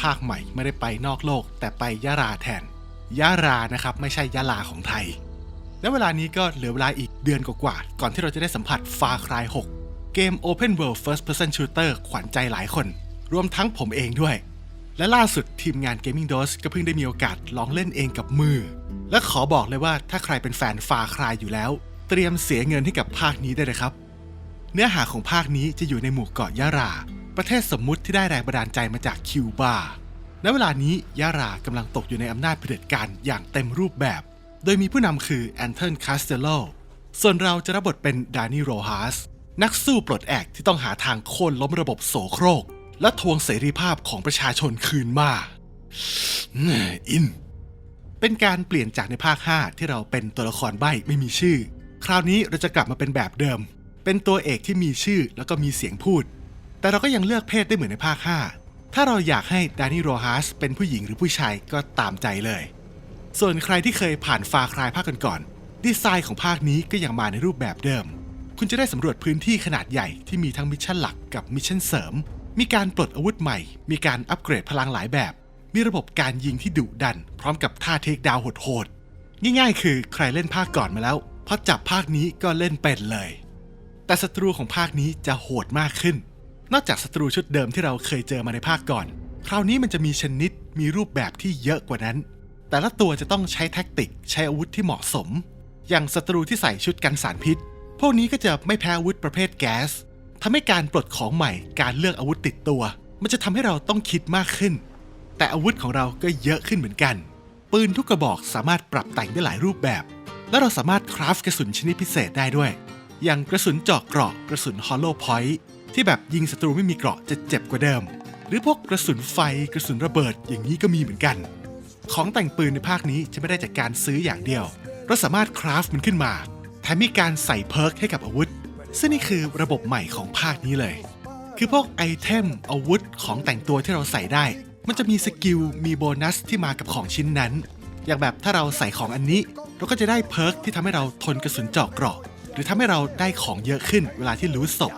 ภาคใหม่ไม่ได้ไปนอกโลก แต่ไปยะราแทนยะรานะครับไม่ใช่ยะลาของไทย และเวลานี้ก็เหลือเวลาอีกเดือนกว่าๆก่อนที่เราจะได้สัมผัส Far Cry 6เกม Open World First Person Shooter ขวัญใจหลายคน รวมทั้งผมเองด้วย และล่าสุดทีมงาน Gaming Dose ก็เพิ่งได้มีโอกาสลองเล่นเองกับมือ และขอบอกเลยว่าถ้าใครเป็นแฟน Far Cry อยู่แล้ว เตรียมเสียเงินให้กับภาคนี้ได้เลยครับ เนื้อหาของภาคนี้จะอยู่ในหมู่เกาะยะรา ประเทศสมมุติที่ได้แรงบันดาลใจมาจากคิวบาณเวลานี้ยะรากำลังตกอยู่ในอำนาจเผด็จการอย่างเต็มรูปแบบ โดยมีผู้นำคือแอนเทนคาสเตโล ส่วนเราจะรับบทเป็นดานิโรฮาสนักสู้ปลดแอกที่ต้องหาทางโค่นล้มระบบโสโครก และทวงเสรีภาพของประชาชนคืนมาอิน เป็นการเปลี่ยนจากในภาค 5 ที่เราเป็นตัวละครใบ้ไม่มีชื่อ คราวนี้เราจะกลับมาเป็นแบบเดิม เป็นตัวเอกที่มีชื่อแล้วก็มีเสียงพูด แต่เราก็ยังเลือกเพศได้เหมือนในภาค5ถ้าเราอยากให้ดานิโรฮัสเป็นผู้หญิงหรือผู้ชายก็ตามใจเลย ส่วนใครที่เคยผ่านฟาคลายภาคก่อนๆดีไซน์ของภาคนี้ก็ยังมาในรูปแบบเดิม คุณจะได้สำรวจพื้นที่ขนาดใหญ่ที่มีทั้งมิชชั่นหลักกับมิชชั่นเสริม มีการปลดอาวุธใหม่ มีการอัปเกรดพลังหลายแบบ มีระบบการยิงที่ดุดัน พร้อมกับท่าเทคดาวโหดๆง่ายๆ คือใครเล่นภาคก่อนมาแล้วพอจับภาคนี้ก็เล่นเป็นเลย แต่ศัตรูของภาคนี้จะโหดมากขึ้น นอกจากศัตรูชุดเดิมที่เราเคยเจอมาในภาคก่อน คราวนี้มันจะมีชนิดมีรูปแบบที่เยอะกว่านั้น แต่ละตัวจะต้องใช้แท็กติก ใช้อาวุธที่เหมาะสม อย่างศัตรูที่ใส่ชุดกันสารพิษ พวกนี้ก็จะไม่แพ้อาวุธประเภทแก๊สทำให้การปลดของใหม่การเลือกอาวุธติดตัว มันจะทำให้เราต้องคิดมากขึ้น แต่อาวุธของเราก็เยอะขึ้นเหมือนกัน ปืนทุกกระบอกสามารถปรับแต่งได้หลายรูปแบบ และเราสามารถคราฟกระสุนชนิดพิเศษได้ด้วย อย่างกระสุนเจาะเกราะกระสุนฮอลโลพอยต์ ที่แบบยิงศัตรูไม่มีเกราะจะเจ็บกว่าเดิม หรือพวกกระสุนไฟกระสุนระเบิดอย่างนี้ก็มีเหมือนกัน ของแต่งปืนในภาคนี้จะไม่ได้จากการซื้ออย่างเดียว เราสามารถคราฟมันขึ้นมาแถมมีการใส่เพิร์กให้กับอาวุธ ซึ่งนี่คือระบบใหม่ของภาคนี้เลย คือพวกไอเทมอาวุธของแต่งตัวที่เราใส่ได้ มันจะมีสกิลมีโบนัสที่มากับของชิ้นนั้น อย่างแบบถ้าเราใส่ของอันนี้ เราก็จะได้เพิร์กที่ทำให้เราทนกระสุนเจาะเกราะ หรือทำให้เราได้ของเยอะขึ้นเวลาที่รู้ศพ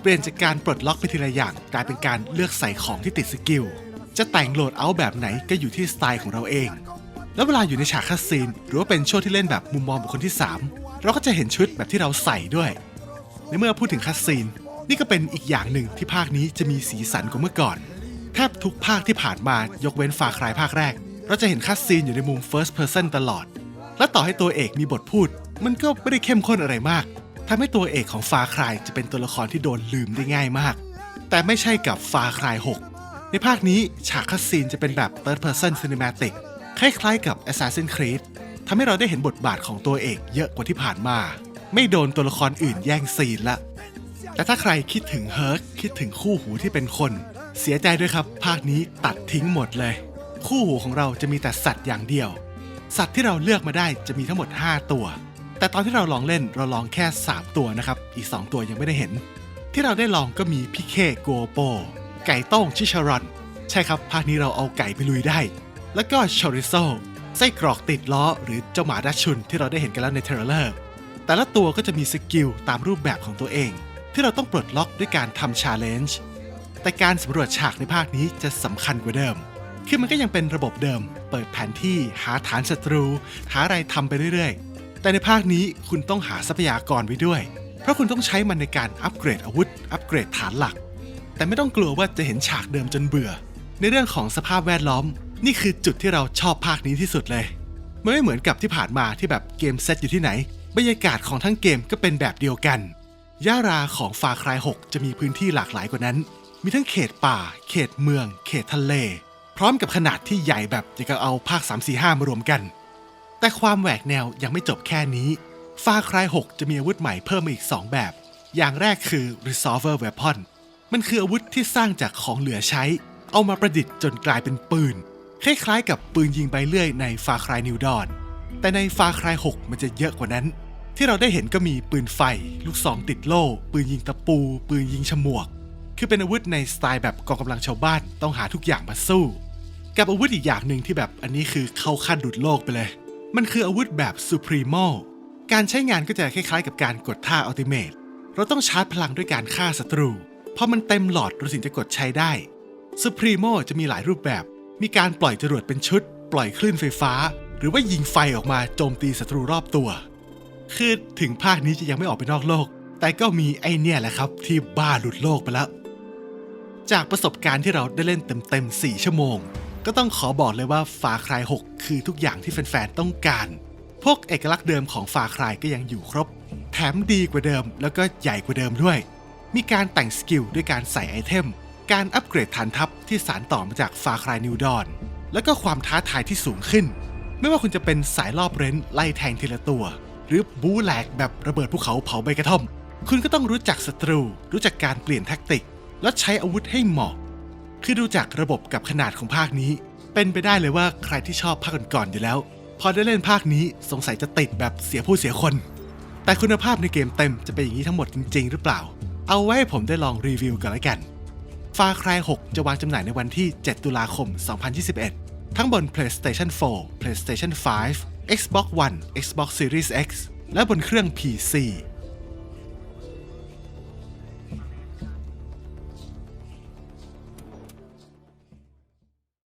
เปลี่ยนจากการปลดล็อกไปทีละอย่างกลายเป็นการเลือกใส่ของที่ติดสกิล จะแต่งโหลดเอาแบบไหนก็อยู่ที่สไตล์ของเราเอง แล้วเวลาอยู่ในฉากคัสซีน หรือว่าเป็นช่วงที่เล่นแบบมุมมองบุคคลที่ 3 เราก็จะเห็นชุดแบบที่เราใส่ด้วย ในเมื่อพูดถึงคัสซีน นี่ก็เป็นอีกอย่างหนึ่งที่ภาคนี้จะมีสีสันกว่าเมื่อก่อน แทบทุกภาคที่ผ่านมายกเว้นฟาคลายภาคแรก เราจะเห็นคัสซีนอยู่ในมุม first person ตลอด และต่อให้ตัวเอกมีบทพูด มันก็ไม่ได้เข้มข้นอะไรมาก ทำให้ตัวเอกของฟาคลายจะเป็นตัวละครที่โดนลืมได้ง่ายมาก แต่ไม่ใช่กับฟาคลาย 6 ในภาคนี้ฉากคัสซีนจะเป็นแบบ third person cinematic คล้ายๆกับ Assassin's Creed ทำให้เราได้เห็นบทบาทของตัวเอกเยอะกว่าที่ผ่านมา ไม่โดนตัวละครอื่นแย่งซีนละ แต่ถ้าใครคิดถึงเฮิร์กคิดถึงคู่หูที่เป็นคน เสียใจด้วยครับ ภาคนี้ตัดทิ้งหมดเลย คู่หูของเราจะมีแต่สัตว์อย่างเดียว สัตว์ที่เราเลือกมาได้จะมีทั้งหมด 5 ตัว แต่ตอนที่เราลองเล่นเราลองแค่ 3 ตัวนะครับ อีก 2 ตัวยังไม่ได้เห็น ที่เราได้ลองก็มีพิเคโกโป ไก่ต้งชิชารอน ใช่ครับภาคนี้เราเอาไก่ไปลุยได้ แล้วก็ชอริโซไส้กรอกติดล้อ หรือเจ้าหมาดัชชุนที่เราได้เห็นกันแล้วในเทรลเลอร์แต่ละตัวก็จะมีสกิลตามรูปแบบของตัวเอง ที่เราต้องปลดล็อกด้วยการทำชาเลนจ์แต่การสำรวจฉากในภาคนี้จะสำคัญกว่าเดิม คือมันก็ยังเป็นระบบเดิม เปิดแผนที่หาฐานศัตรู หาอะไรทำไปเรื่อยๆ แต่ในภาคนี้คุณต้องหาทรัพยากรไว้ด้วย เพราะคุณต้องใช้มันในการอัปเกรดอาวุธ อัปเกรดฐานหลัก แต่ไม่ต้องกลัวว่าจะเห็นฉากเดิมจนเบื่อ ในเรื่องของสภาพแวดล้อม นี่คือจุดที่เราชอบภาคนี้ที่สุดเลยมันไม่เหมือนกับที่ผ่านมาที่แบบเกมเซตอยู่ที่ไหน บรรยากาศของทั้งเกมก็เป็นแบบเดียวกัน ย่าราของฟาคลาย 6 จะมีพื้นที่หลากหลายกว่านั้น มีทั้งเขตป่า เขตเมือง เขตทะเล พร้อมกับขนาดที่ใหญ่แบบจะกับเอาภาค 3 4 5 มารวมกัน แต่ความแหวกแนวยังไม่จบแค่นี้ฟาคลาย 6 จะมีอาวุธใหม่เพิ่มมาอีก 2 แบบ อย่างแรกคือ Resolver Weapon มันคืออาวุธที่สร้างจากของเหลือใช้ เอามาประดิษฐ์จนกลายเป็นปืน คล้ายๆ กับปืนยิงใบเลื่อยในฟาคลายนิวดอน แต่ในฟาคลาย 6 มันจะเยอะกว่านั้น ที่เราได้เห็นก็มีปืนไฟ ลูกซองติดโล่ ปืนยิงตะปู ปืนยิงฉมวก คือเป็นอาวุธในสไตล์แบบกองกำลังชาวบ้านต้องหาทุกอย่างมาสู้ กับอาวุธอีกอย่างหนึ่งที่แบบอันนี้คือเข้าขั้นดุดโลกไปเลย มันคืออาวุธแบบ Supremo การใช้งานก็จะคล้ายๆ กับการกดท่า Ultimate เราต้องชาร์จพลังด้วยการฆ่าศัตรูพอมันเต็มหลอดเราถึงจะกดใช้ได้ Supremo จะมีหลายรูปแบบ มีการปล่อยจรวดเป็นชุด ปล่อยคลื่นไฟฟ้า หรือว่ายิงไฟออกมาโจมตีศัตรูรอบตัว คือถึงภาคนี้จะยังไม่ออกไปนอกโลก แต่ก็มีไอเนี่ยแหละครับ ที่บ้าหลุดโลกไปแล้ว จากประสบการณ์ที่เราได้เล่นเต็มๆ4ชั่วโมง ก็ต้องขอบอกเลยว่าฟาคลาย6 คือทุกอย่างที่แฟนๆต้องการ พวกเอกลักษณ์เดิมของฟาคลายก็ยังอยู่ครบ แถมดีกว่าเดิมแล้วก็ใหญ่กว่าเดิมด้วย มีการแต่งสกิลด้วยการใส่ไอเทม การอัปเกรดฐานทัพที่สารต่อมาจากฟาคลายนิวดอน แล้วก็ความท้าทายที่สูงขึ้น ไม่ว่าคุณจะเป็นสายรอบเร้นไล่แทงทีละตัว หรือบูแหลกแบบระเบิดภูเขาเผาใบกระท่อม คุณก็ต้องรู้จักศัตรู รู้จักการเปลี่ยนแท็กติก แล้วใช้อาวุธให้เหมาะ คือดูจากระบบกับขนาดของภาคนี้ เป็นไปได้เลยว่าใครที่ชอบภาคก่อนๆอยู่แล้ว พอได้เล่นภาคนี้สงสัยจะติดแบบเสียผู้เสียคน แต่คุณภาพในเกมเต็มจะเป็นอย่างนี้ทั้งหมดจริง ๆ หรือเปล่า เอาไว้ให้ผมได้ลองรีวิวกันแล้วกันฟาคลาย6 จะวางจำหน่ายในวันที่ 7 ตุลาคม 2021 ทั้งบน PlayStation 4 PlayStation 5 Xbox One Xbox Series X และบนเครื่อง PC